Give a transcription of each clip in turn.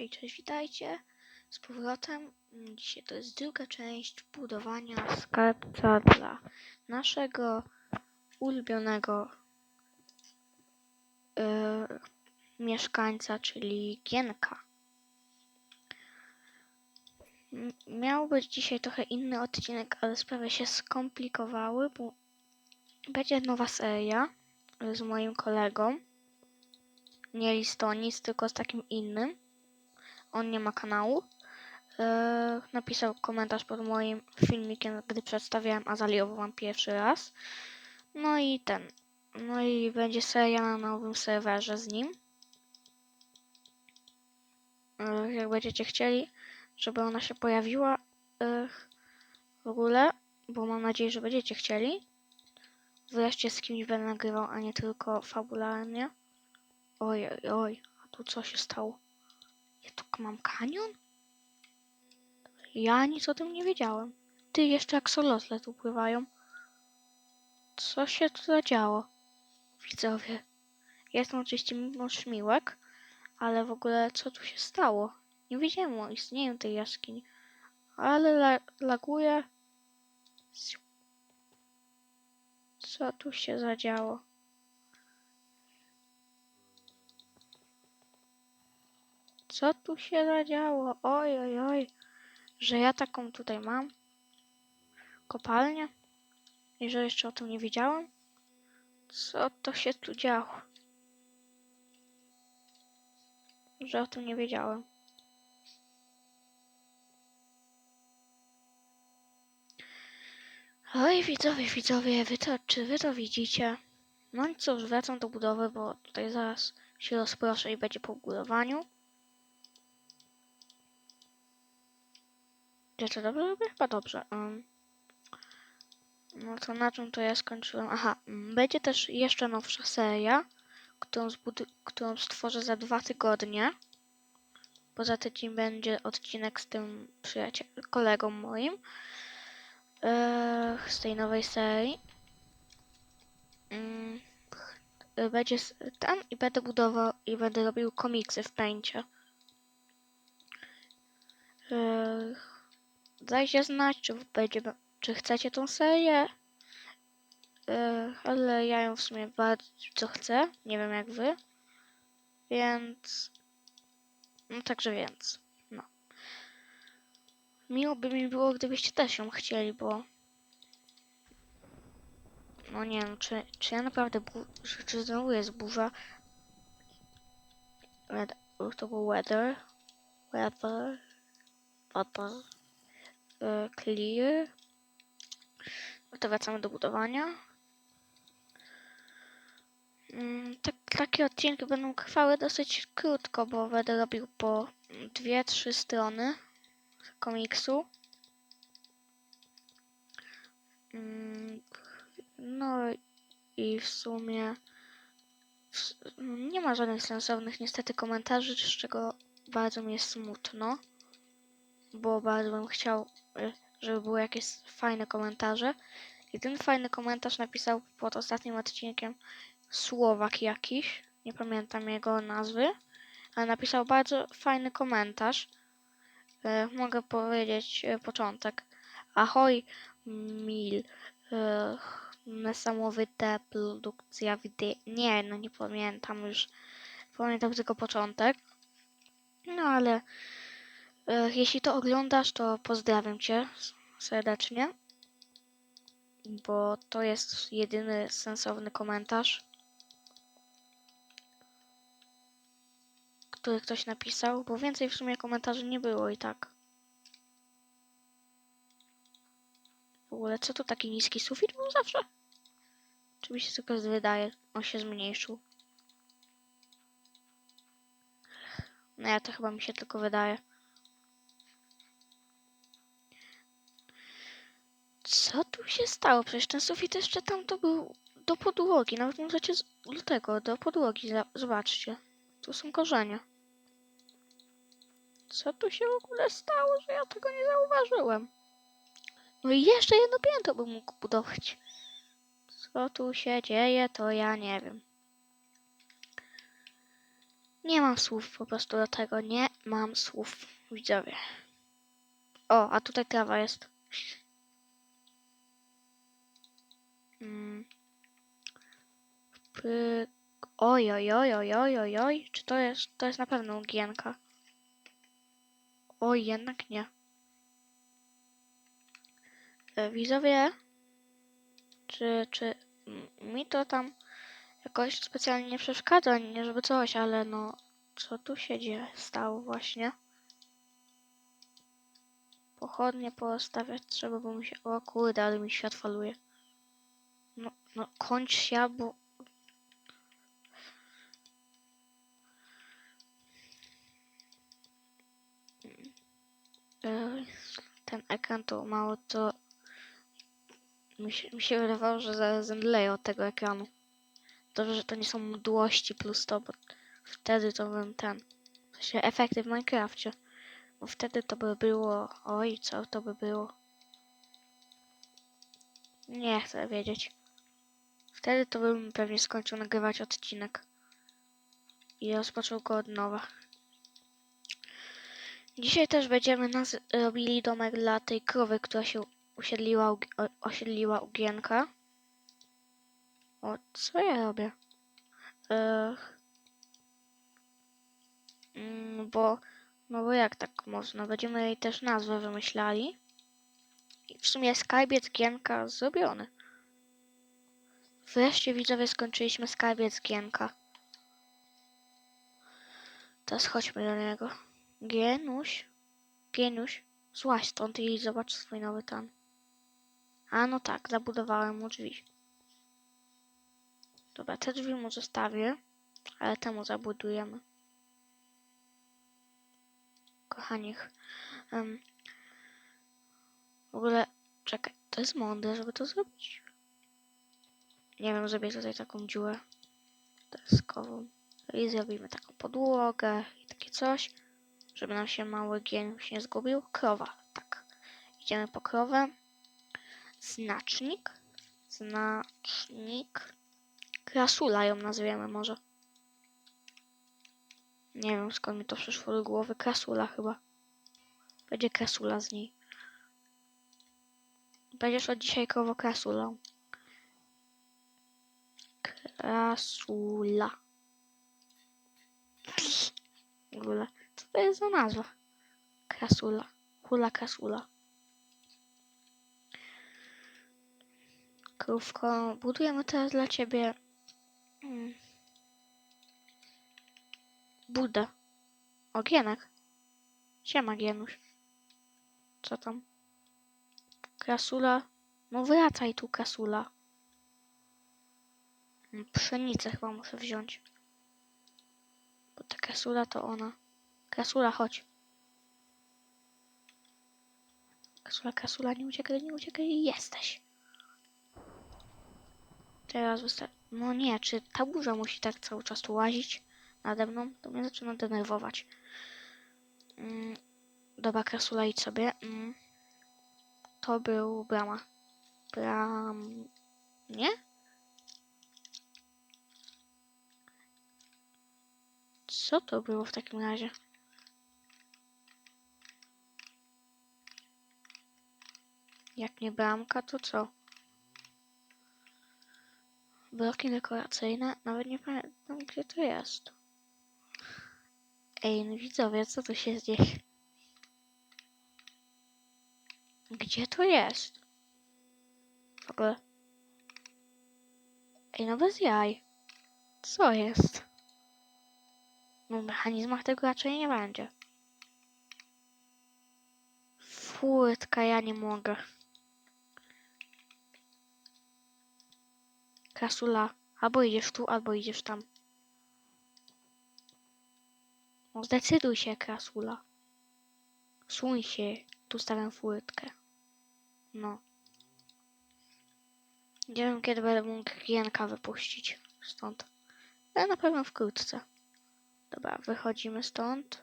Hej, cześć, witajcie z powrotem. Mm, Dzisiaj to jest druga część budowania skarbca dla naszego ulubionego e, mieszkańca, czyli Gienka. Miał być dzisiaj trochę inny odcinek, ale sprawy się skomplikowały, bo będzie nowa seria e, z moim kolegą. Nie Listonis, tylko z takim innym on nie ma kanału. Eee, napisał komentarz pod moim filmikiem, gdy przedstawiałem Azaliową wam pierwszy raz. No i ten. No i będzie seria na nowym serwerze z nim. Eee, jak będziecie chcieli, żeby ona się pojawiła eee, w ogóle, bo mam nadzieję, że będziecie chcieli. Wreszcie z kimś będę nagrywał, a nie tylko fabularnie. Oj, oj, oj, a tu co się stało? Ja tu mam kanion? Ja nic o tym nie wiedziałem. Ty, jeszcze aksolotle tu pływają. Co się tu zadziało? Widzowie. Jestem oczywiście mimo szmiłek, ale w ogóle co tu się stało? Nie wiedziałem o istnieniu tej jaskini. Ale la laguje. Co tu się zadziało? Co tu się zadziało? Oj, oj, oj. Że ja taką tutaj mam kopalnię i że jeszcze o tym nie wiedziałem? Co to się tu działo? Że o tym nie wiedziałem. Oj, widzowie, widzowie, wy to, czy wy to widzicie? No i cóż, wracam do budowy, bo tutaj zaraz się rozproszę i będzie po budowaniu. Ja dobrze robię? Chyba dobrze. Um, no to na czym to ja skończyłem? Aha, mm, będzie też jeszcze nowsza seria, którą, którą stworzę za dwa tygodnie. Poza tydzień będzie odcinek z tym przyjacielem, kolegą moim. Eee, z tej nowej serii. Ch- będzie tam i będę budował i będę robił komiksy w pęcie. Eee, dajcie znać, czy będzie, czy chcecie tą serię. Yy, ale ja ją w sumie bardzo chcę. Nie wiem jak wy. Więc. No także więc. No. Miło by mi było, gdybyście też ją chcieli, bo. No nie wiem, czy, czy ja naprawdę. Czy, czy znowu jest burza? To był weather. Weather. Weather. Clear. No to wracamy do budowania. Mm, Tak, takie odcinki będą trwały dosyć krótko, bo będę robił po dwie, trzy strony komiksu. Mm, No i w sumie nie ma żadnych sensownych niestety komentarzy, z czego bardzo mi jest smutno, bo bardzo bym chciał, y, żeby były jakieś fajne komentarze. I ten fajny komentarz napisał pod ostatnim odcinkiem Słowak jakiś, nie pamiętam jego nazwy, ale napisał bardzo fajny komentarz. E, mogę powiedzieć e, początek. Ahoj, mil. E, niesamowita produkcja wideo. Nie, no nie pamiętam już. Pamiętam tylko początek. No ale e, jeśli to oglądasz, to pozdrawiam cię serdecznie. Bo to jest jedyny sensowny komentarz. który ktoś napisał, bo więcej w sumie komentarzy nie było i tak. W ogóle co to taki niski sufit był zawsze? Czy mi się tylko wydaje, on się zmniejszył? No ja to chyba mi się tylko wydaje. Co tu się stało? Przecież ten sufit jeszcze tam to był do podłogi. Nawet możecie z tego, do podłogi. Zobaczcie. Tu są korzenie. Co tu się w ogóle stało, że ja tego nie zauważyłem? No i jeszcze jedno piętro bym mógł budować. Co tu się dzieje, to ja nie wiem. Nie mam słów po prostu do tego. Nie mam słów, widzowie. O, a tutaj trawa jest. Mm. Oj, oj, oj, oj, oj, oj, oj. Czy to jest, to jest na pewno ugienka? Oj, jednak nie. E, Widzowie, czy, czy mi to tam jakoś specjalnie nie przeszkadza, nie żeby coś, ale no, co tu się dzieje, stało właśnie? Pochodnie postawiać trzeba, bo mi się, o kurde, ale mi świat faluje. No, kończ się, bo... E, Ten ekran to mało to... Mi się, mi się wydawało, że zaraz zemdleję od tego ekranu. Dobrze, że to nie są mdłości plus to, bo wtedy to bym ten... W sensie efekty w Minecrafcie. Bo wtedy to by było... Oj, co to by było? Nie chcę wiedzieć. Wtedy to bym pewnie skończył nagrywać odcinek. I rozpoczął go od nowa. Dzisiaj też będziemy nas robili domek dla tej krowy, która się usiedliła, u, osiedliła u Gienka. O, co ja robię? Ech. Mm, bo, no bo jak tak można? Będziemy jej też nazwę wymyślali. I w sumie skarbiec Gienka zrobiony. Wreszcie widzowie skończyliśmy skarbiec Gienka. Teraz chodźmy do niego. Gienuś? Gieniuś? Złaź stąd i zobacz swój nowy tan. A no tak, zabudowałem mu drzwi. Dobra, te drzwi mu zostawię, ale temu zabudujemy. Kochani, ch- em, w ogóle, czekaj, to jest mądre, żeby to zrobić. Nie wiem, zrobię tutaj taką dziurę deskową i zrobimy taką podłogę i takie coś, żeby nam się mały gieniuś nie zgubił. Krowa, tak. Idziemy po krowę. Znacznik. Znacznik. Krasula ją nazwiemy może. Nie wiem skąd mi to przyszło do głowy. Krasula chyba. Będzie krasula z niej. Będziesz od dzisiaj krowo krasulą. Krasula. W ogóle, co to jest za nazwa? Krasula. Hula krasula. Krówko, budujemy teraz dla ciebie mm, budę. O, Gienek. Siema, Gienuś. Co tam? Krasula? No wracaj tu, Krasula. Mm, Pszenicę chyba muszę wziąć. Bo ta Krasula to ona. Krasula, chodź. Krasula, Krasula, nie uciekaj, nie uciekaj, jesteś. Teraz wystarczy. No nie, czy ta burza musi tak cały czas tu łazić nade mną? To mnie zaczyna denerwować. Mm, dobra, Krasula, idź sobie. Mm. To był brama. Bram... Nie? Co to było w takim razie? Jak nie bramka, to co? Bloki dekoracyjne? Nawet nie pamiętam, gdzie to jest. Ej, no widzowie, co tu się dzieje? Gdzie to jest? W ogóle. Ej, no bez jaj. Co jest? W mechanizmach tego raczej nie będzie. Furtka, ja nie mogę. Krasula, albo idziesz tu, albo idziesz tam. No zdecyduj się, Krasula. Suń się, tu stawiam furtkę. No. Nie wiem, kiedy będę mógł Gienka wypuścić stąd. Ale na pewno wkrótce. Dobra, wychodzimy stąd.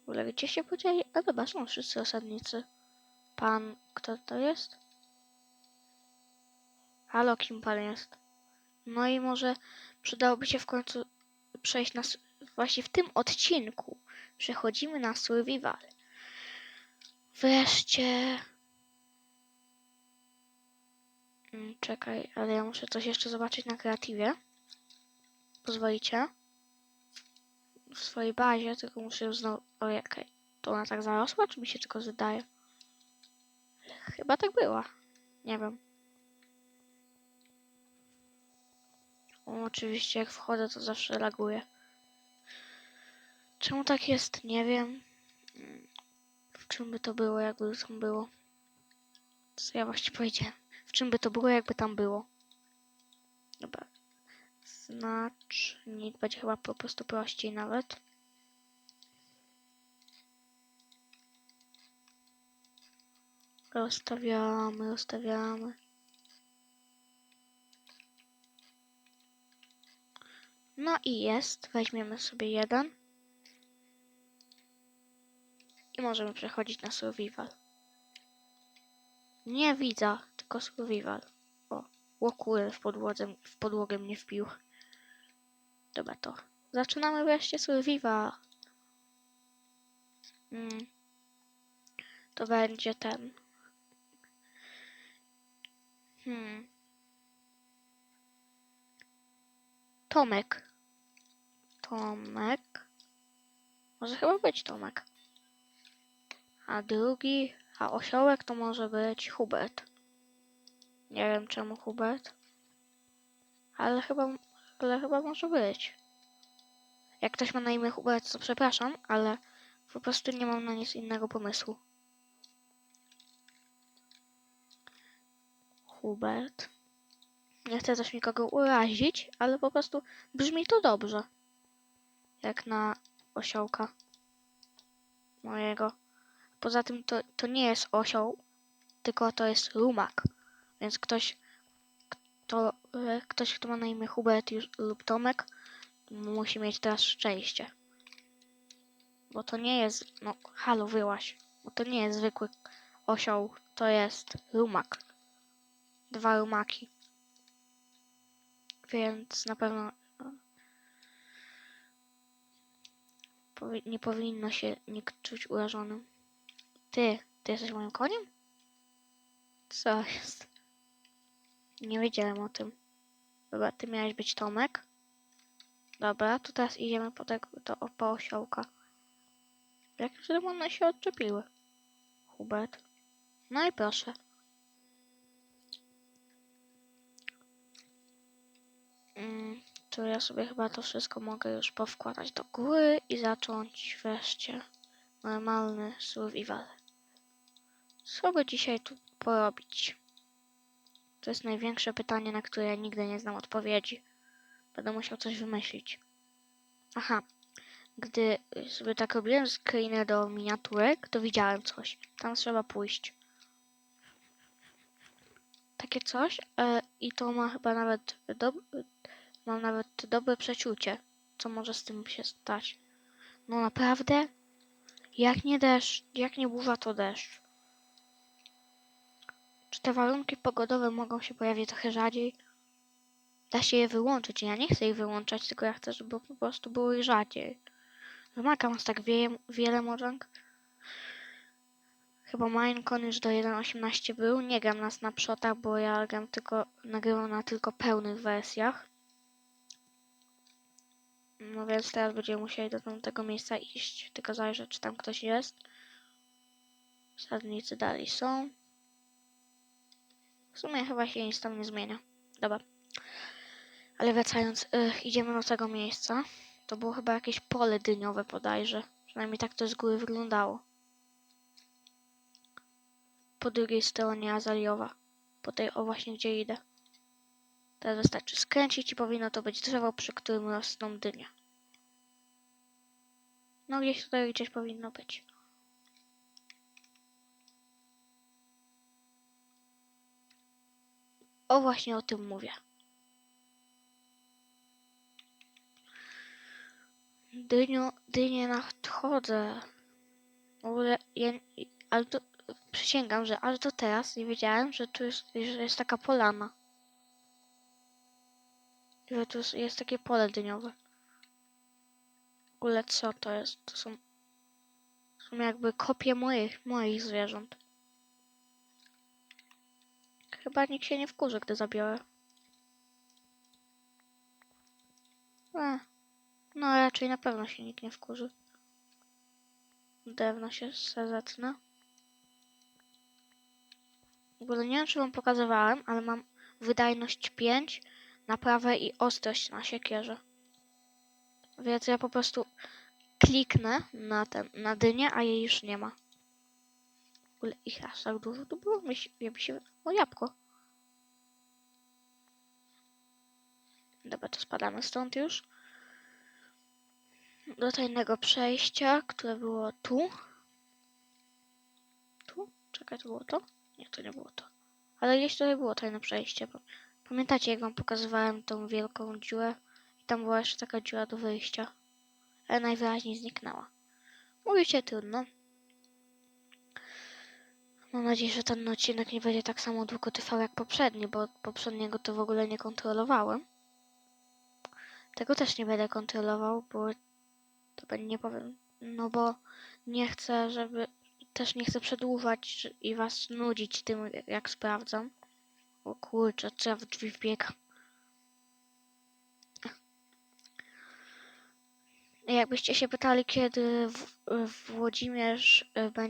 W ogóle gdzie się podzieli? A dobra, są wszyscy osadnicy. Pan, kto to jest? Halo, kim pan jest? No i może przydałoby się w końcu przejść na, właśnie w tym odcinku przechodzimy na survival. Wreszcie... Mm, Czekaj, ale ja muszę coś jeszcze zobaczyć na kreatywie. Pozwolicie? W swojej bazie, tylko muszę ją znowu... Ojej, to ona tak zarosła, czy mi się tylko zdaje? Chyba tak była. Nie wiem. O, oczywiście jak wchodzę to zawsze laguje. Czemu tak jest? Nie wiem. W czym by to było, jakby tam było? Co ja właściwie powiedziałem? W czym by to było, jakby tam było? Dobra. Znacznik będzie chyba po prostu prościej nawet. Rozstawiamy, rozstawiamy. No i jest. Weźmiemy sobie jeden. I możemy przechodzić na survival. Nie widzę, tylko survival. O, łokury w podłodze, w podłogę mnie wpił. Dobra, to zaczynamy wreszcie survival. Mm. To będzie ten. Hmm. Tomek. Tomek. Może chyba być Tomek. A drugi, a osiołek to może być Hubert. Nie wiem czemu Hubert. Ale chyba, ale chyba może być. Jak ktoś ma na imię Hubert, to przepraszam, ale po prostu nie mam na nic innego pomysłu. Hubert. Nie chcę też nikogo urazić, ale po prostu brzmi to dobrze. Jak na osiołka mojego. Poza tym to, to nie jest osioł, tylko to jest rumak. Więc ktoś, kto, e, ktoś, kto ma na imię Hubert lub Tomek, musi mieć teraz szczęście. Bo to nie jest, no halo wyłaś, bo to nie jest zwykły osioł, to jest rumak. Dwa rumaki. Więc na pewno no, nie powinno się nikt czuć urażonym. Ty, ty jesteś moim koniem? Co jest? Nie wiedziałem o tym. Dobra, ty miałeś być Tomek. Dobra, to teraz idziemy po, tego, to, po osiołka. Jak już one się odczepiły? Hubert. No i proszę. Mm, to ja sobie chyba to wszystko mogę już powkładać do góry i zacząć wreszcie normalny survival. Co by dzisiaj tu porobić? To jest największe pytanie, na które nigdy nie znam odpowiedzi. Będę musiał coś wymyślić. Aha. Gdy sobie tak robiłem screeny do miniaturek, to widziałem coś. Tam trzeba pójść. Takie coś. E, I to ma chyba nawet dob mam nawet dobre przeczucie, co może z tym się stać. No naprawdę? Jak nie deszcz, jak nie burza, to deszcz. Czy te warunki pogodowe mogą się pojawić trochę rzadziej? Da się je wyłączyć. Ja nie chcę ich wyłączać, tylko ja chcę, żeby po prostu było ich rzadziej. Wymagam aż tak wie, wiele morzank. Chyba Minecon już do 1.18 był. Nie gram na snapshotach, bo ja gram tylko, nagrywam na tylko pełnych wersjach. No więc teraz będziemy musieli do tamtego miejsca iść. Tylko zajrzę, czy tam ktoś jest. Sadnicy dalej są. Sumie chyba się nic tam nie zmienia. Dobra. Ale wracając, y, idziemy do tego miejsca. To było chyba jakieś pole dyniowe bodajże. Przynajmniej tak to z góry wyglądało. Po drugiej stronie azaliowa. Po tej o właśnie gdzie idę. Teraz wystarczy skręcić i powinno to być drzewo, przy którym rosną dynie. No gdzieś tutaj gdzieś powinno być. O właśnie o tym mówię. Dynio, dynie nadchodzę. W ogóle, ja, ale to, przysięgam, że aż do teraz nie wiedziałem, że tu jest, że jest taka polana. Że tu jest, jest takie pole dyniowe. ogóle co to jest? To są, są jakby kopie moich, moich zwierząt. Chyba nikt się nie wkurzy, gdy zabiorę. E, no raczej na pewno się nikt nie wkurzy. Drewno się zetnę. W ogóle nie wiem, czy wam pokazywałem, ale mam wydajność 5, naprawę i ostrość na siekierze. Więc ja po prostu kliknę na ten, na dynię, a jej już nie ma. Ogóle ich aż tak dużo tu było? Ja mi się... O, jabłko. Dobra, to spadamy stąd już. Do tajnego przejścia, które było tu. Tu? Czekaj, to było to? Nie, to nie było to. Ale gdzieś tutaj było tajne przejście. Pamiętacie, jak wam pokazywałem tą wielką dziurę? I tam była jeszcze taka dziura do wyjścia. Ale najwyraźniej zniknęła. Mówicie trudno. Mam nadzieję, że ten odcinek nie będzie tak samo długo trwał jak poprzedni, bo poprzedniego to w ogóle nie kontrolowałem. Tego też nie będę kontrolował, bo to nie powiem. No bo nie chcę, żeby. Też nie chcę przedłużać i was nudzić tym, jak sprawdzam. O kurczę, ja w drzwi wbiegam. Jakbyście się pytali, kiedy Włodzimierz y,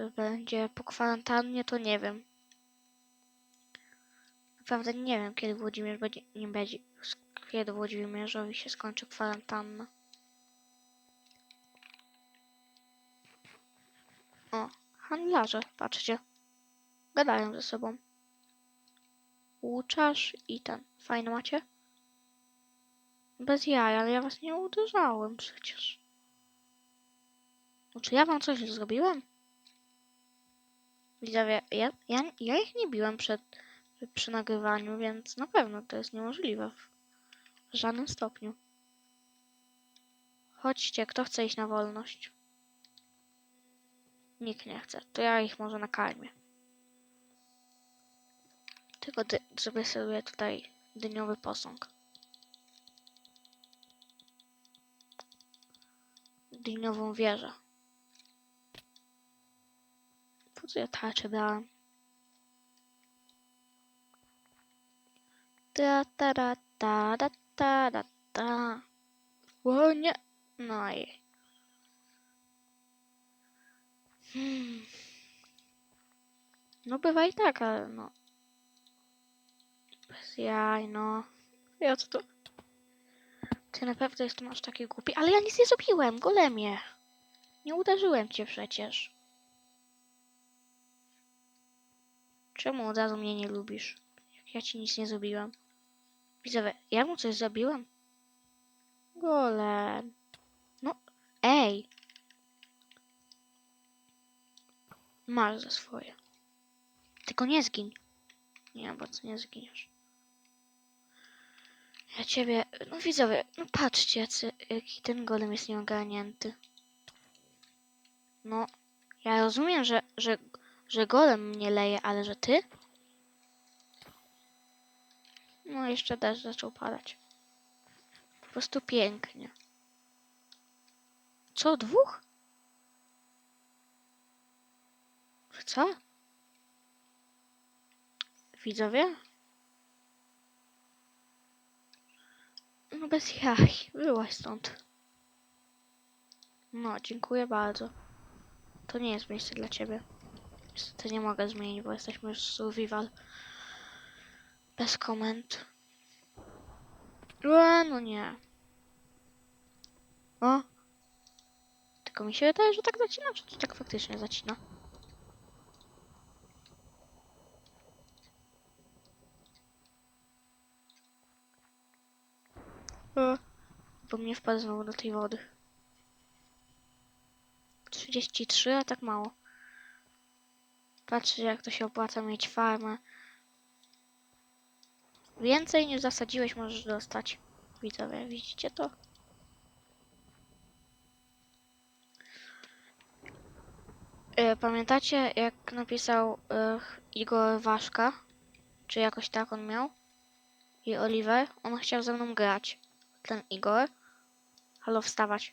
y, będzie po kwarantannie, to nie wiem. Naprawdę nie wiem, kiedy Włodzimierz będzie, nie będzie, kiedy Włodzimierzowi się skończy kwarantanna. O, handlarze, patrzcie. Gadają ze sobą. Łuczasz i ten. Fajne macie? Bez jaj, ale ja was nie uderzałem przecież. Czy ja wam coś zrobiłem? Widzowie, ja, ja, ja ich nie biłem przed, przy nagrywaniu, więc na pewno to jest niemożliwe w żadnym stopniu. Chodźcie, kto chce iść na wolność? Nikt nie chce, to ja ich może nakarmię. Tylko zrobię sobie tutaj dyniowy posąg. Dyniową wieżę. Po co ja tarczę brałem? Ta ta ta ta ta ta ta ta. O nie! No i... Hmm. No bywa i tak, ale no... Bez jaj, no. Ja co to... Ty naprawdę jestem aż taki głupi, ale ja nic nie zrobiłem, golemie. Nie uderzyłem cię przecież. Czemu od razu mnie nie lubisz? Ja ci nic nie zrobiłem. Widzowie, ja mu coś zrobiłem? Golem. No, ej. Masz za swoje. Tylko nie zgiń. Nie, bo co nie zginiesz. Ja ciebie... No widzowie, no patrzcie, jacy, jaki ten golem jest nieogarnięty. No, ja rozumiem, że, że, że golem mnie leje, ale że ty? No, jeszcze deszcz zaczął padać. Po prostu pięknie. Co, dwóch? Co? Widzowie? Bez jaj, byłaś stąd. No, dziękuję bardzo. To nie jest miejsce dla ciebie. Niestety nie mogę zmienić, bo jesteśmy już survival. Bez komend. E, no nie. O. Tylko mi się wydaje, że tak zacina, czy to tak faktycznie zacina? Bo mnie wpadł znowu do tej wody. 33, a tak mało. Patrzcie, jak to się opłaca mieć farmę. Więcej niż zasadziłeś możesz dostać. Widzowie, widzicie to? E, Pamiętacie, jak napisał Igor Waszka? Czy jakoś tak on miał? I Oliver? On chciał ze mną grać. Ten Igor. Halo, wstawać.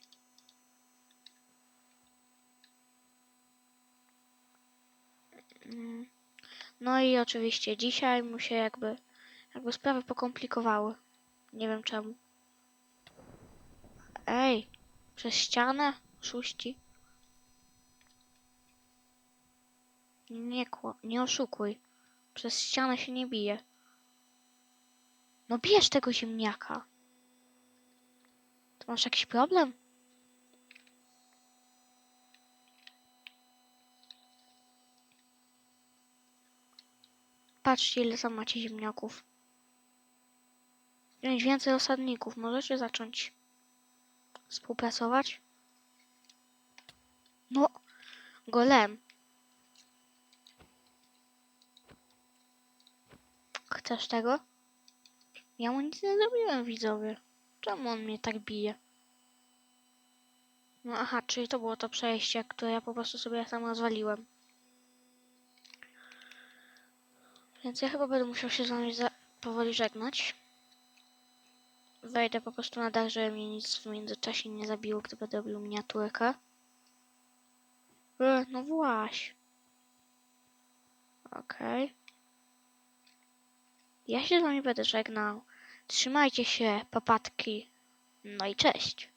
No i oczywiście dzisiaj mu się jakby, jakby sprawy pokomplikowały. Nie wiem czemu. Ej, przez ścianę? Szuści. Nie, nie oszukuj. Przez ścianę się nie bije. No bierz tego ziemniaka. To masz jakiś problem? Patrzcie, ile tam macie ziemniaków. Wziąć więcej osadników. Możecie zacząć współpracować? No, golem. Chcesz tego? Ja mu nic nie zrobiłem, widzowie. Czemu on mnie tak bije? No aha, czyli to było to przejście, które ja po prostu sobie sam rozwaliłem. Więc ja chyba będę musiał się z wami powoli żegnać. Wejdę po prostu na dach, żeby mnie nic w międzyczasie nie zabiło, gdy będę robił miniaturkę. E, no właśnie. Okej. Ja się z wami będę żegnał. Trzymajcie się, papatki. No i cześć.